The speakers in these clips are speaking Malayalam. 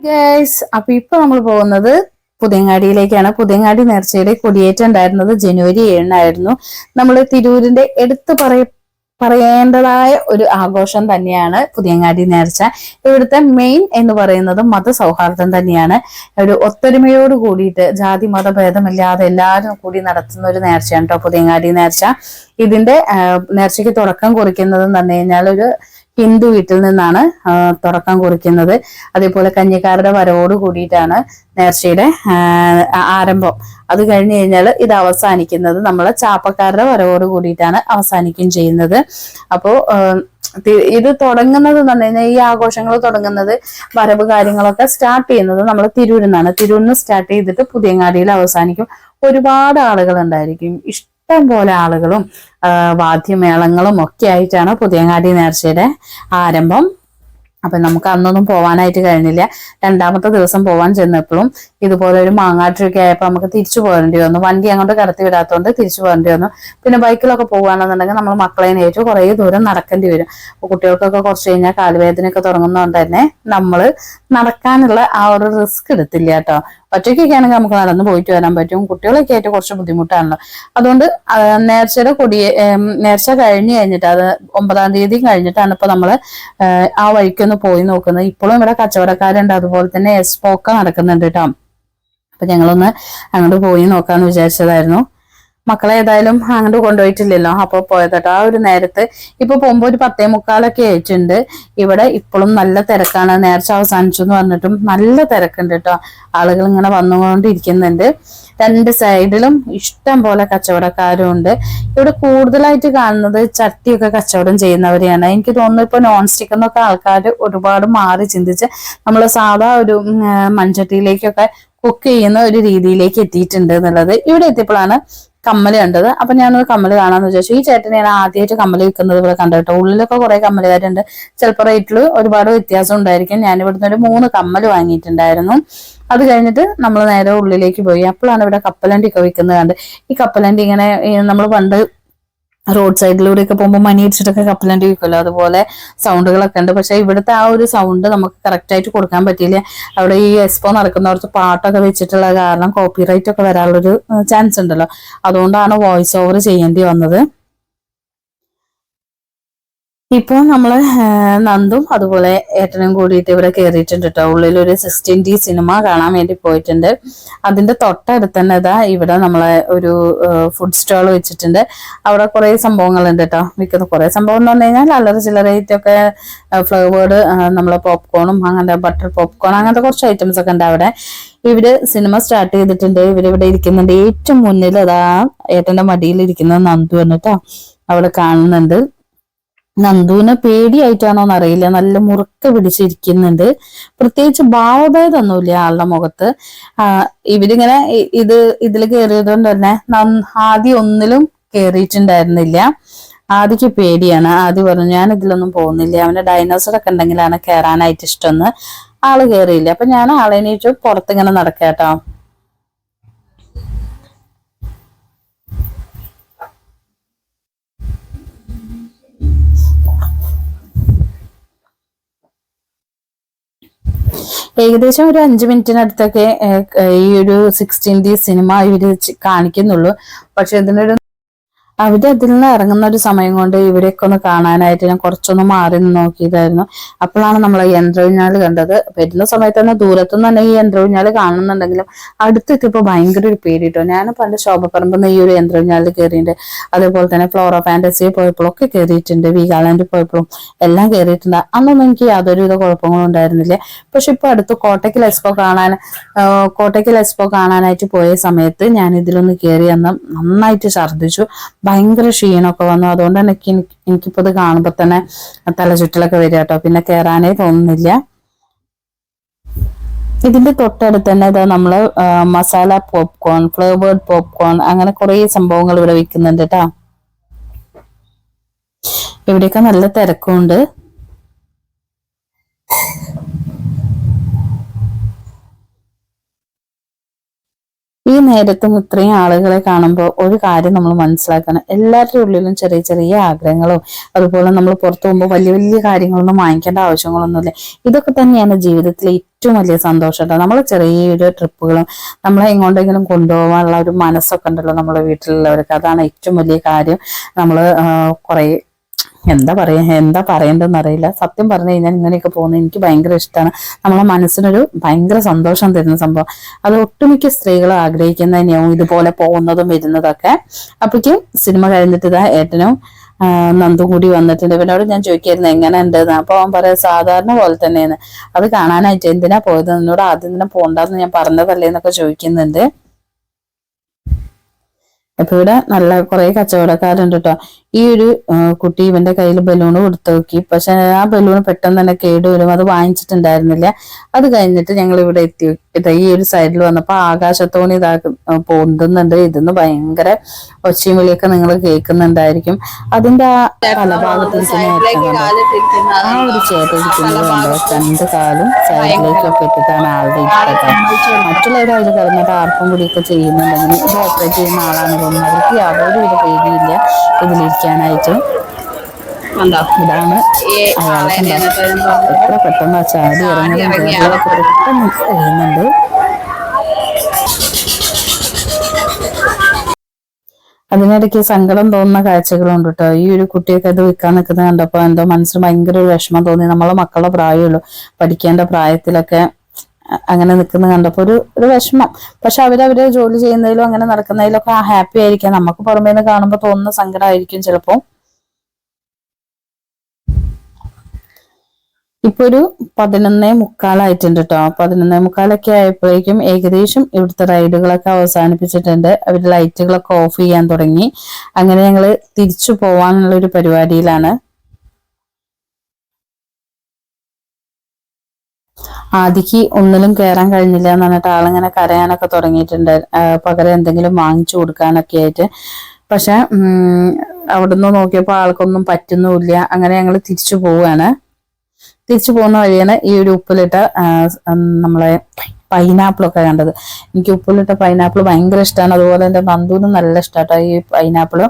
ഗൈസ് അപ്പൊ ഇപ്പൊ നമ്മൾ പോകുന്നത് പുതിയങ്ങാടിയിലേക്കാണ്. പുതിയങ്ങാടി നേർച്ചയുടെ കൊടിയേറ്റം ഉണ്ടായിരുന്നത് ജനുവരി ഏഴിനായിരുന്നു. നമ്മൾ തിരൂരിന്റെ എടുത്തു പറയ പറയേണ്ടതായ ഒരു ആഘോഷം തന്നെയാണ് പുതിയങ്ങാടി നേർച്ച. ഇവിടുത്തെ മെയിൻ എന്ന് പറയുന്നത് മതസൗഹാർദ്ദം തന്നെയാണ്. ഒരു ഒത്തൊരുമയോട് കൂടിയിട്ട് ജാതി മത ഭേദമില്ലാതെ എല്ലാവരും കൂടി നടത്തുന്ന ഒരു നേർച്ചയാണ് കേട്ടോ പുതിയങ്ങാടി നേർച്ച. ഇതിന്റെ നേർച്ചയ്ക്ക് തുടക്കം കുറിക്കുന്നത് എന്ന് പറഞ്ഞു കഴിഞ്ഞാൽ ഒരു ഹിന്ദു വീട്ടിൽ നിന്നാണ് തുടക്കം കുറിക്കുന്നത്. അതേപോലെ കഞ്ഞിക്കാരുടെ വരവോട് കൂടിയിട്ടാണ് നേർച്ചയുടെ ആരംഭം. അത് കഴിഞ്ഞ് കഴിഞ്ഞാൽ ഇത് അവസാനിക്കുന്നത് നമ്മളെ ചാപ്പക്കാരുടെ വരവോട് കൂടിയിട്ടാണ് അവസാനിക്കുകയും ചെയ്യുന്നത്. അപ്പോൾ ഇത് തുടങ്ങുന്നത് എന്ന് പറഞ്ഞു കഴിഞ്ഞാൽ ഈ ആഘോഷങ്ങൾ തുടങ്ങുന്നത് വരവ് കാര്യങ്ങളൊക്കെ സ്റ്റാർട്ട് ചെയ്യുന്നത് നമ്മൾ തിരൂരിൽ നിന്നാണ്. തിരൂരിൽ നിന്ന് സ്റ്റാർട്ട് ചെയ്തിട്ട് പുതിയങ്ങാടിയിൽ അവസാനിക്കും. ഒരുപാട് ആളുകൾ ഉണ്ടായിരിക്കും. ഇഷ്ടം പോലെ ആളുകളും വാദ്യമേളങ്ങളും ഒക്കെ ആയിട്ടാണ് പുതിയങ്ങാടി നേർച്ചയുടെ ആരംഭം. അപ്പൊ നമുക്ക് അന്നൊന്നും പോവാനായിട്ട് കഴിഞ്ഞില്ല. രണ്ടാമത്തെ ദിവസം പോവാൻ ചെന്നപ്പോഴും ഇതുപോലെ ഒരു മാങ്ങാട്ടൊക്കെ ആയപ്പോൾ നമുക്ക് തിരിച്ചു പോകേണ്ടി വന്നു. വണ്ടി അങ്ങോട്ട് കടത്തി വിടാത്തതുകൊണ്ട് തിരിച്ചു പോകേണ്ടി വന്നു. പിന്നെ ബൈക്കിലൊക്കെ പോകുകയാണെന്നുണ്ടെങ്കിൽ നമ്മൾ മക്കളെ ഏറ്റവും കുറേ ദൂരം നടക്കേണ്ടി വരും. അപ്പൊ കുട്ടികൾക്കൊക്കെ കുറച്ച് കഴിഞ്ഞാൽ കാലുവേദനയൊക്കെ തുടങ്ങുന്നതുകൊണ്ട് തന്നെ നമ്മൾ നടക്കാനുള്ള ആ ഒരു റിസ്ക് എടുത്തില്ല കേട്ടോ. ഒറ്റയ്ക്കൊക്കെ ആണെങ്കിൽ നമുക്ക് നടന്ന് പോയിട്ട് വരാൻ പറ്റും. കുട്ടികളൊക്കെ ആയിട്ട് കുറച്ച് ബുദ്ധിമുട്ടാണല്ലോ. അതുകൊണ്ട് നേർച്ചയുടെ കൊടി നേർച്ച കഴിഞ്ഞ് കഴിഞ്ഞിട്ട് അത് ഒമ്പതാം തീയതി കഴിഞ്ഞിട്ടാണ് ഇപ്പൊ നമ്മൾ ഏഹ്, ആ വഴിക്കൊന്ന് പോയി നോക്കുന്നത്. ഇപ്പോഴും ഇവിടെ കച്ചവടക്കാരുണ്ട്. അതുപോലെ തന്നെ എസ്പോക്ക നടക്കുന്നുണ്ട് കേട്ടോ അപ്പൊ ഞങ്ങളൊന്ന് അങ്ങോട്ട് പോയി നോക്കാന്ന് വിചാരിച്ചതായിരുന്നു. മക്കളെ ഏതായാലും അങ്ങോട്ട് കൊണ്ടുപോയിട്ടില്ലല്ലോ. അപ്പൊ പോയതട്ടോ ആ ഒരു നേരത്ത് ഇപ്പൊ പോകുമ്പോ ഒരു പത്തേ മുക്കാലൊക്കെ ആയിട്ടുണ്ട്. ഇവിടെ ഇപ്പോഴും നല്ല തിരക്കാണ്. നേർച്ച അവസാനിച്ചു എന്ന് പറഞ്ഞിട്ടും നല്ല തിരക്കുണ്ട് കേട്ടോ ആളുകൾ ഇങ്ങനെ വന്നുകൊണ്ടിരിക്കുന്നുണ്ട്. രണ്ട് സൈഡിലും ഇഷ്ടം പോലെ കച്ചവടക്കാരും ഉണ്ട്. ഇവിടെ കൂടുതലായിട്ട് കാണുന്നത് ചട്ടിയൊക്കെ കച്ചവടം ചെയ്യുന്നവരെയാണ്. എനിക്ക് തോന്നുന്നു ഇപ്പൊ നോൺ സ്റ്റിക്ക് എന്നൊക്കെ ആൾക്കാർ ഒരുപാട് മാറി ചിന്തിച്ച് നമ്മൾ സാധാ ഒരു മൺചട്ടിയിലേക്കൊക്കെ കുക്ക് ചെയ്യുന്ന ഒരു രീതിയിലേക്ക് എത്തിയിട്ടുണ്ട് എന്നുള്ളത് ഇവിടെ എത്തിയപ്പോഴാണ് കമ്മൽ കണ്ടത്. അപ്പൊ ഞാനൊരു കമ്മൽ കാണാന്ന് വിചാരിച്ചു. ഈ ചേട്ടനെ ഞാൻ ആദ്യമായിട്ട് കമ്മൽ വിൽക്കുന്നത് ഇവിടെ കണ്ടു കേട്ടോ. ഉള്ളിലൊക്കെ കുറെ കമ്മലുകാരുണ്ട്. ചിലപ്പോൾ റേറ്റിൽ ഒരുപാട് വ്യത്യാസം ഉണ്ടായിരിക്കും. ഞാൻ ഇവിടുന്ന് ഒരു മൂന്ന് കമ്മൽ വാങ്ങിയിട്ടുണ്ടായിരുന്നു. അത് കഴിഞ്ഞിട്ട് നമ്മൾ നേരെ ഉള്ളിലേക്ക് പോയി. അപ്പോഴാണ് ഇവിടെ കപ്പലണ്ടി ഒക്കെ വിൽക്കുന്നത് കണ്ട്. ഈ കപ്പലണ്ടി ഇങ്ങനെ നമ്മൾ പണ്ട് റോഡ് സൈഡിലൂടെ ഒക്കെ പോകുമ്പോൾ മണി അടിച്ചിട്ടൊക്കെ കപ്പലണ്ടി വിൽക്കുമല്ലോ അതുപോലെ സൗണ്ടുകളൊക്കെ ഉണ്ട്. പക്ഷെ ഇവിടുത്തെ ആ ഒരു സൗണ്ട് നമുക്ക് കറക്റ്റ് ആയിട്ട് കൊടുക്കാൻ പറ്റിയില്ല. അവിടെ ഈ എക്സ്പോ നടക്കുന്നവർക്ക് പാട്ടൊക്കെ വെച്ചിട്ടുള്ള കാരണം കോപ്പിറൈറ്റ് ഒക്കെ വരാനുള്ളൊരു ചാൻസ് ഉണ്ടല്ലോ. അതുകൊണ്ടാണ് വോയിസ് ഓവർ ചെയ്യേണ്ടി വന്നത്. ഇപ്പോൾ നമ്മൾ നന്ദും അതുപോലെ ഏട്ടനും കൂടിയിട്ട് ഇവിടെ കയറിയിട്ടുണ്ട് കേട്ടോ ഉള്ളിൽ ഒരു സിക്സ്റ്റീൻ ഡി സിനിമ കാണാൻ വേണ്ടി പോയിട്ടുണ്ട്. അതിന്റെ തൊട്ടടുത്ത് തന്നെ ഇതാ ഇവിടെ നമ്മളെ ഒരു ഫുഡ് സ്റ്റാൾ വെച്ചിട്ടുണ്ട്. അവിടെ കുറെ സംഭവങ്ങളുണ്ട് കേട്ടോ മിക്കത് കുറെ സംഭവം എന്ന് പറഞ്ഞു കഴിഞ്ഞാൽ അല്ലറ ചില്ലറേറ്റൊക്കെ ഫ്ലേവേർഡ് നമ്മളെ പോപ്കോണും അങ്ങനത്തെ ബട്ടർ പോപ്കോൺ അങ്ങനത്തെ കുറച്ച് ഐറ്റംസ് ഒക്കെ ഉണ്ട് അവിടെ. ഇവർ സിനിമ സ്റ്റാർട്ട് ചെയ്തിട്ടുണ്ട്. ഇവരിവിടെ ഇരിക്കുന്നുണ്ട്. ഏറ്റവും മുന്നിൽ അതാ ഏട്ടന്റെ മടിയിൽ ഇരിക്കുന്നത് നന്ദു എന്നിട്ടോ അവിടെ കാണുന്നുണ്ട്. നന്ദുവിനെ പേടിയായിട്ടാണോന്ന് അറിയില്ല നല്ല മുറുക്ക പിടിച്ചിരിക്കുന്നുണ്ട്. പ്രത്യേകിച്ച് ഭാവഭേദമൊന്നുമില്ല ആളുടെ മുഖത്ത്? ഇവരിങ്ങനെ ഇത് ഇതിൽ കയറിയതുകൊണ്ട് തന്നെ നന്ന- ആദ്യം ഒന്നിലും കയറിയിട്ടുണ്ടായിരുന്നില്ല ആദിക്ക് പേടിയാണ്. ആദ്യം പറഞ്ഞു ഞാൻ ഇതിലൊന്നും പോകുന്നില്ല. അവന്റെ ഡൈനോസർ ഒക്കെ ഉണ്ടെങ്കിലാണ് കയറാനായിട്ട് ഇഷ്ടമെന്ന്. ആൾ കയറിയില്ല അപ്പൊ ഞാൻ ആളെ എണീറ്റ് പുറത്തിങ്ങനെ നടക്കാട്ടോ. ഏകദേശം ഒരു അഞ്ചു മിനിറ്റിനടുത്തൊക്കെ ഈ ഒരു സിക്സ്റ്റീൻ ഡി സിനിമ ഇവർ കാണിക്കുന്നുള്ളൂ. പക്ഷെ ഇതിനൊരു അവർ അതിൽ നിന്ന് ഇറങ്ങുന്ന ഒരു സമയം കൊണ്ട് ഇവരെയൊക്കെ ഒന്ന് കാണാനായിട്ട് ഞാൻ കുറച്ചൊന്ന് മാറി നിന്ന് നോക്കിയതായിരുന്നു. അപ്പോഴാണ് നമ്മൾ യന്ത്രവിഞ്ഞാൽ കണ്ടത്. വരുന്ന സമയത്ത് തന്നെ ദൂരത്തുനിന്ന് തന്നെ ഈ യന്ത്രവിഞ്ഞാൽ കാണുന്നുണ്ടെങ്കിലും അടുത്തെത്തിയപ്പോൾ ഭയങ്കര ഒരു പേടി കേട്ടോ ഞാൻ പണ്ട് ശോഭപ്പറമ്പിൽ ഈ ഒരു യന്ത്രവിഞ്ഞാലിൽ കയറിയിട്ടുണ്ട്. അതേപോലെ തന്നെ ഫ്ലോറ പോയപ്പോഴും പോയപ്പോഴൊക്കെ കയറിയിട്ടുണ്ട്. വീഗാലാൻഡിൽ പോയപ്പോഴും എല്ലാം കയറിയിട്ടുണ്ട്. അന്നൊന്നും എനിക്ക് യാതൊരുവിധ കുഴപ്പങ്ങളും ഉണ്ടായിരുന്നില്ല. പക്ഷെ ഇപ്പൊ അടുത്ത് കോട്ടയ്ക്കൽ എക്സ്പോ കാണാൻ കോട്ടയ്ക്കൽ എക്സ്പോ കാണാനായിട്ട് പോയ സമയത്ത് ഞാൻ ഇതിലൊന്ന് കയറി അന്ന് നന്നായിട്ട് ഛർദ്ദിച്ചു. ഭയങ്കര ക്ഷീണമൊക്കെ വന്നു. അതുകൊണ്ട് തന്നെ എനിക്ക് എനിക്ക് എനിക്കിപ്പോ ഇത് കാണുമ്പോ തന്നെ തലചുറ്റലൊക്കെ വരിക കേട്ടോ. പിന്നെ കയറാനേ തോന്നുന്നില്ല. ഇതിന്റെ തൊട്ടടുത്ത് തന്നെ ഇതാ നമ്മൾ മസാല പോപ്കോൺ ഫ്ലേവേർഡ് പോപ്കോൺ അങ്ങനെ കുറേ സംഭവങ്ങൾ ഇവിടെ വിൽക്കുന്നുണ്ട് കേട്ടോ. ഇവിടെയൊക്കെ നല്ല തിരക്കുണ്ട് നേരത്തും ഇത്രയും ആളുകളെ കാണുമ്പോൾ ഒരു കാര്യം നമ്മൾ മനസ്സിലാക്കണം. എല്ലാവരുടെ ഉള്ളിലും ചെറിയ ചെറിയ ആഗ്രഹങ്ങളും അതുപോലെ നമ്മൾ പുറത്തു പോകുമ്പോൾ വലിയ വലിയ കാര്യങ്ങളൊന്നും വാങ്ങിക്കേണ്ട ആവശ്യങ്ങളൊന്നുമില്ല. ഇതൊക്കെ തന്നെയാണ് ജീവിതത്തിലെ ഏറ്റവും വലിയ സന്തോഷം കേട്ടോ. നമ്മൾ ചെറിയൊരു ട്രിപ്പുകളും നമ്മളെ എങ്ങോട്ടെങ്കിലും കൊണ്ടുപോകാനുള്ള ഒരു മനസ്സൊക്കെ ഉണ്ടല്ലോ നമ്മുടെ വീട്ടിലുള്ളവർക്ക്. അതാണ് ഏറ്റവും വലിയ കാര്യം. നമ്മൾ കുറേ എന്താ പറയാ എന്താ പറയേണ്ടതെന്ന് അറിയില്ല സത്യം പറഞ്ഞു കഴിഞ്ഞാൽ ഇങ്ങനെയൊക്കെ പോകുന്നത് എനിക്ക് ഭയങ്കര ഇഷ്ടമാണ്. നമ്മളെ മനസ്സിനൊരു ഭയങ്കര സന്തോഷം തരുന്ന സംഭവം. അത് ഒട്ടുമിക്ക സ്ത്രീകൾ ആഗ്രഹിക്കുന്ന തന്നെയാവും ഇതുപോലെ പോകുന്നതും വരുന്നതൊക്കെ. അപ്പോഴേക്കും സിനിമ കഴിഞ്ഞിട്ട് ഇതാ ഏട്ടനും നന്ദു കൂടി വന്നിട്ടുണ്ട്. ഇവനോട് ഞാൻ ചോദിക്കായിരുന്നു എങ്ങനെ ഉണ്ടെന്ന് അപ്പൊ അവൻ പറയാം സാധാരണ പോലെ തന്നെയാണ്. അത് കാണാനായിട്ട് എന്തിനാ പോയത്? എന്നോട് ആദ്യം തന്നെ പോണ്ടെന്ന് ഞാൻ പറഞ്ഞതല്ലേ? എന്നൊക്കെ ചോദിക്കുന്നുണ്ട്. അപ്പൊ ഇവിടെ നല്ല കുറെ കച്ചവടക്കാരുണ്ട് കേട്ടോ ഈ ഒരു കുട്ടി ഇവന്റെ കയ്യിൽ ബലൂൺ കൊടുത്തു നോക്കി. പക്ഷെ ആ ബലൂൺ പെട്ടെന്ന് തന്നെ കേടുവരും അത് വാങ്ങിച്ചിട്ടുണ്ടായിരുന്നില്ല. അത് കഴിഞ്ഞിട്ട് ഞങ്ങൾ ഇവിടെ എത്തി ഈ ഒരു സൈഡിൽ വന്നപ്പോ ആകാശത്തോണി ഇതാ പൊന്തുന്നുണ്ട്. ഇതെന്ന് ഭയങ്കര ഒച്ചയും വിളിയൊക്കെ നിങ്ങൾ കേൾക്കുന്നുണ്ടായിരിക്കും. അതിന്റെ ആ തലഭാഗത്തിരിക്കുന്ന ആ ഒരു ചേട്ടരിക്കുന്നത് കണ്ടോ രണ്ട് കാലും സൈഡിലേക്കൊക്കെ ഇട്ടിട്ടാണ് ആളുടെ ഇഷ്ടം മറ്റുള്ളവർ അതിൽ കിടന്നിട്ട് ആർക്കും കൂടിയൊക്കെ ചെയ്യുന്നുണ്ടെങ്കിൽ ഇത് ഓപ്പറേറ്റ് ചെയ്യുന്ന ആളാണ്. തോന്നുന്നത് അവർക്ക് യാതൊരു വിധ പേടിയില്ല ഇതിലിരിക്കാനായിട്ട്. ഇതാണ് എത്ര പെട്ടെന്ന് ചാടി ഇറങ്ങുന്നതും കയറുന്നതൊക്കെ പെട്ടെന്ന് കഴിയുന്നുണ്ട് അതിനിടയ്ക്ക് സങ്കടം തോന്നുന്ന കാഴ്ചകളുണ്ട് കേട്ടോ ഈ ഒരു കുട്ടിയൊക്കെ അത് വിൽക്കാൻ നിൽക്കുന്നത് കണ്ടപ്പോൾ എന്തോ മനസ്സിന് ഭയങ്കര ഒരു വിഷമം തോന്നി. നമ്മളെ മക്കളുടെ പ്രായമുള്ളൂ പഠിക്കേണ്ട പ്രായത്തിലൊക്കെ അങ്ങനെ നിൽക്കുന്ന കണ്ടപ്പോൾ ഒരു ഒരു വിഷമം. പക്ഷെ അവരവര് ജോലി ചെയ്യുന്നതിലും അങ്ങനെ നടക്കുന്നതിലും ഒക്കെ ഹാപ്പി ആയിരിക്കാം. നമുക്ക് പുറമേ നിന്ന് കാണുമ്പോൾ തോന്നുന്ന സങ്കടമായിരിക്കും ചിലപ്പോൾ. ഇപ്പൊ ഒരു പതിനൊന്നേ മുക്കാലായിട്ടുണ്ട് കേട്ടോ പതിനൊന്നേ മുക്കാലൊക്കെ ആയപ്പോഴേക്കും ഏകദേശം ഇവിടുത്തെ റൈഡുകളൊക്കെ അവസാനിപ്പിച്ചിട്ടുണ്ട്. അവർ ലൈറ്റുകളൊക്കെ ഓഫ് ചെയ്യാൻ തുടങ്ങി. അങ്ങനെ ഞങ്ങൾ തിരിച്ചു പോവാനുള്ള ഒരു പരിപാടിയിലാണ്. ആദിക്ക് ഒന്നിലും കയറാൻ കഴിഞ്ഞില്ല എന്ന് പറഞ്ഞിട്ട് ആളിങ്ങനെ കരയാനൊക്കെ തുടങ്ങിയിട്ടുണ്ട്. പകരം എന്തെങ്കിലും വാങ്ങിച്ചു കൊടുക്കാനൊക്കെ ആയിട്ട്. പക്ഷെ അവിടുന്ന് നോക്കിയപ്പോൾ ആൾക്കൊന്നും പറ്റുന്നുമില്ല. അങ്ങനെ ഞങ്ങൾ തിരിച്ചു പോവുകയാണ്. തിരിച്ചു പോകുന്ന വഴിയാണ് ഈ ഒരു ഉപ്പിലിട്ട നമ്മളെ പൈനാപ്പിൾ ഒക്കെ കണ്ടത്. എനിക്ക് ഉപ്പിലിട്ട പൈനാപ്പിൾ ഭയങ്കര ഇഷ്ടമാണ് അതുപോലെ എന്റെ നന്ദുവിനും നല്ല ഇഷ്ടമാട്ടോ ഈ പൈനാപ്പിൾ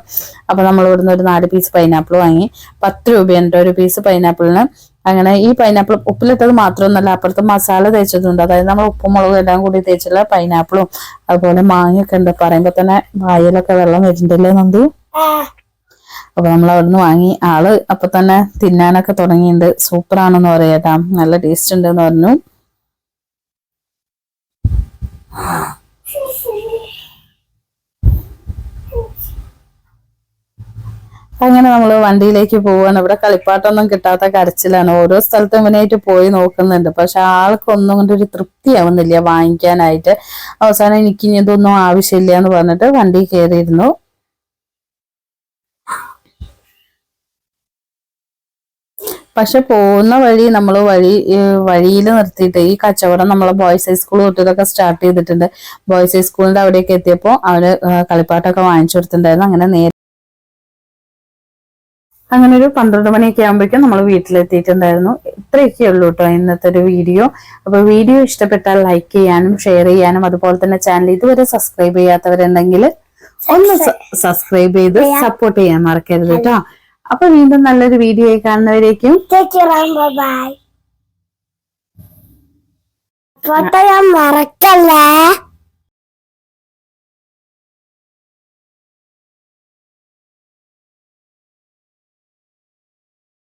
അപ്പൊ നമ്മൾ ഇവിടുന്ന് ഒരു നാല് പീസ് പൈനാപ്പിൾ വാങ്ങി. പത്ത് രൂപയുണ്ട് ഒരു പീസ് പൈനാപ്പിളിന് അങ്ങനെ ഈ പൈനാപ്പിൾ ഉപ്പിലിട്ടത് മാത്രമൊന്നുമല്ല അപ്പുറത്ത് മസാല തേച്ചതുണ്ട്. അതായത് നമ്മൾ ഉപ്പും മുളകും എല്ലാം കൂടി തേച്ചുള്ള പൈനാപ്പിളും അതുപോലെ മാങ്ങയൊക്കെ ഉണ്ട്. പറയുമ്പോ തന്നെ വായിലൊക്കെ വെള്ളം വരുന്നുണ്ടല്ലേ നന്ദു? അപ്പൊ നമ്മൾ അവിടുന്ന് വാങ്ങി. ആൾ അപ്പൊ തന്നെ തിന്നാനൊക്കെ തുടങ്ങിയിട്ടുണ്ട് സൂപ്പർ ആണെന്ന് പറയാട്ടാ നല്ല ടേസ്റ്റ് ഉണ്ട് എന്ന് പറഞ്ഞു. അങ്ങനെ നമ്മൾ വണ്ടിയിലേക്ക് പോവാണ്. ഇവിടെ കളിപ്പാട്ടൊന്നും കിട്ടാത്ത കരച്ചിലാണ്. ഓരോ സ്ഥലത്തും ഇവനായിട്ട് പോയി നോക്കുന്നുണ്ട്. പക്ഷെ ആൾക്കൊന്നും കൊണ്ട് ഒരു തൃപ്തിയാവുന്നില്ല വാങ്ങിക്കാനായിട്ട്. അവസാനം എനിക്ക് ഇനി ഇതൊന്നും ആവശ്യമില്ല എന്ന് പറഞ്ഞിട്ട് വണ്ടി കയറിയിരുന്നു. പക്ഷെ പോകുന്ന വഴി നമ്മൾ വഴി വഴിയിൽ നിർത്തിയിട്ട് ഈ കച്ചവടം നമ്മളെ ബോയ്സ് ഹൈസ്കൂൾ തൊട്ടിലൊക്കെ സ്റ്റാർട്ട് ചെയ്തിട്ടുണ്ട്. ബോയ്സ് ഹൈസ്കൂളിന്റെ അവിടെയൊക്കെ എത്തിയപ്പോൾ അവർ കളിപ്പാട്ടൊക്കെ വാങ്ങിച്ചു കൊടുത്തിട്ടുണ്ടായിരുന്നു. അങ്ങനെ നേരെ അങ്ങനെ ഒരു പന്ത്രണ്ട് മണിയൊക്കെ ആകുമ്പോഴേക്കും നമ്മൾ വീട്ടിലെത്തിയിട്ടുണ്ടായിരുന്നു. ഇത്രയൊക്കെ ഉള്ളൂ കേട്ടോ ഇന്നത്തെ ഒരു വീഡിയോ. അപ്പൊ വീഡിയോ ഇഷ്ടപ്പെട്ടാൽ ലൈക്ക് ചെയ്യാനും ഷെയർ ചെയ്യാനും അതുപോലെ തന്നെ ചാനൽ ഇതുവരെ സബ്സ്ക്രൈബ് ചെയ്യാത്തവരുണ്ടെങ്കിൽ ഒന്ന് സബ്സ്ക്രൈബ് ചെയ്ത് സപ്പോർട്ട് ചെയ്യാൻ മറക്കരുത് കേട്ടോ അപ്പൊ വീണ്ടും നല്ലൊരു വീഡിയോ ആയി കാണുന്നവരേക്കും. മറക്കല്ലേ?